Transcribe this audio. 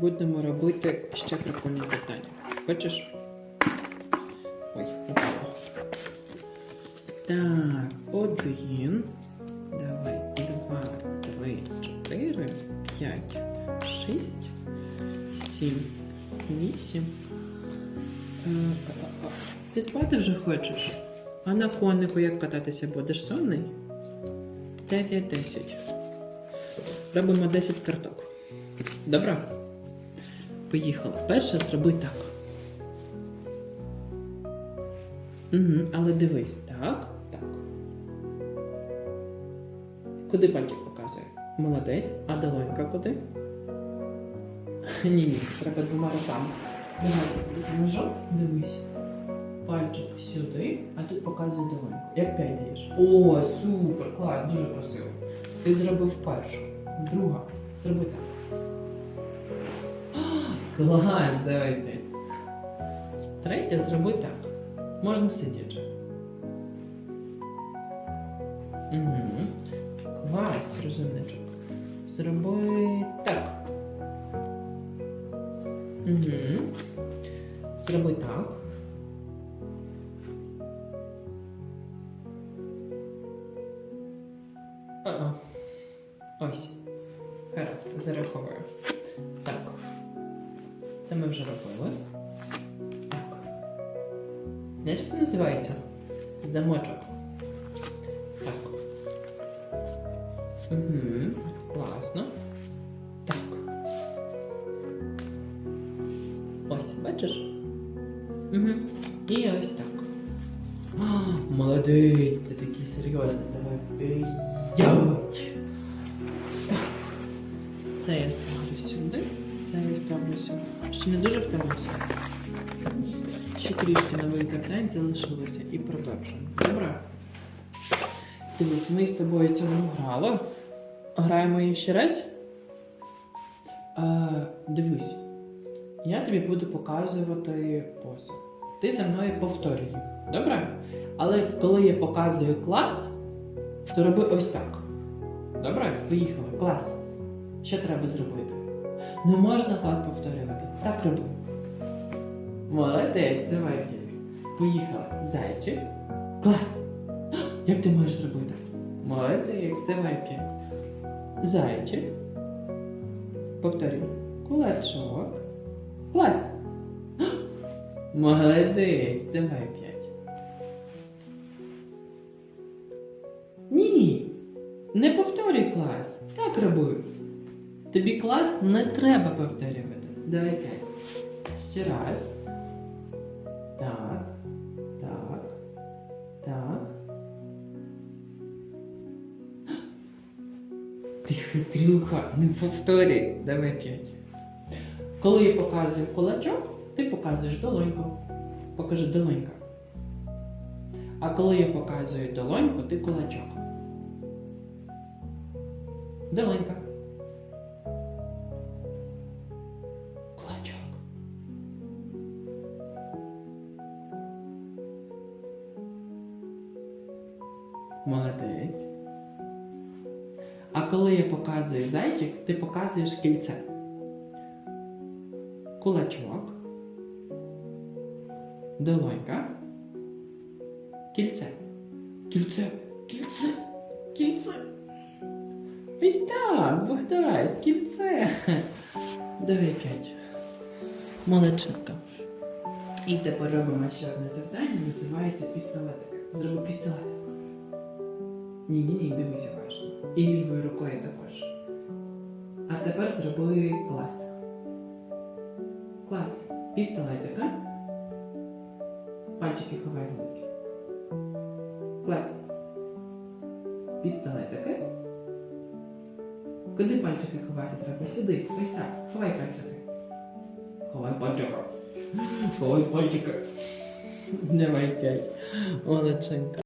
будемо робити ще прикольні завдання. Хочеш? Ой, упало. Так, один. Давай, два, три, чотири, п'ять, шість, сім, вісім. Е, а, а, Ти спати вже хочеш? А на конику як кататися будеш сонний? 9-10. Робимо 10 карток. Добре? Поїхали. Перше зроби так. Угу, але дивись, так, так. Куди пальчик показує? Молодець. А долонька куди? Ні, ні, треба двома руками. Давай. Дивись. Пальчик сюди, а тут показує долоньку. Як п'ять даєш. О, супер, клас, дуже красиво. Ти зробив першу. Друга. Зроби так. Клас, давай п'ять. Третя зроби так. Можна сидячи. Угу. Клас, розумничок. Зроби так. Угу. Зроби так. А-а. Ось. Гаразд, зараховую. Так. Це ми вже робили. Так. Знаєш, як називається? Замочок. Так. Угу. Класно. Так. Ось, бачиш? Угу. І ось так. А, молодець, ти такий серйозний. Давай. Так. Це я ставлю сюди. Це я ставлю сюди. Ще не дуже втомився. Ще трішки нових завдань залишилося і продовжуємо. Добре? Дивись, ми з тобою цього грали. Граємо її ще раз. А, дивись, я тобі буду показувати пози. Ти за мною повторюй. Добре? Але коли я показую клас, то роби ось так. Добре? Поїхали. Клас. Що треба зробити? Не можна клас повторювати. Так роби. Молодець, давай Філіп. Поїхали. Зайчик. Клас. Як ти можеш зробити? Молодець, давай. Зайчик. Повторюй. Кулачок. Клас. Молодець, давай п'ять. Ні. Не повторюй клас. Так роби. Тобі клас не треба повторювати. Давай п'ять. Ще раз. Так. Так. Так. Ти хитрюха, не повторюй. Давай п'ять. Коли я показую кулачок, ти показуєш долоньку. Покажи долонька. А коли я показую долоньку, ти кулачок. Долонька. Молодець. А коли я показую зайчик, ти показуєш кільце. Кулачок. Долонька. Кільце. Кільце. Кільце. Кільце. Ось так, Богдась, кільце. Давай п'ять. Молодчинка. І тепер робимо ще одне завдання, називається пістолетики. Зроби пістолет. Ні, ні, дивися уважно. І лівою рукою також. А тепер зроби клас. Клас. Пістолетика. Пальчики ховай великі. Клас. Пістолетики. Куди пальчики ховати треба? Сюди. Ось так. Ховай пальчики. Ховай пальчики. Ховай пальчики. Давай п'ять. Молодчинка.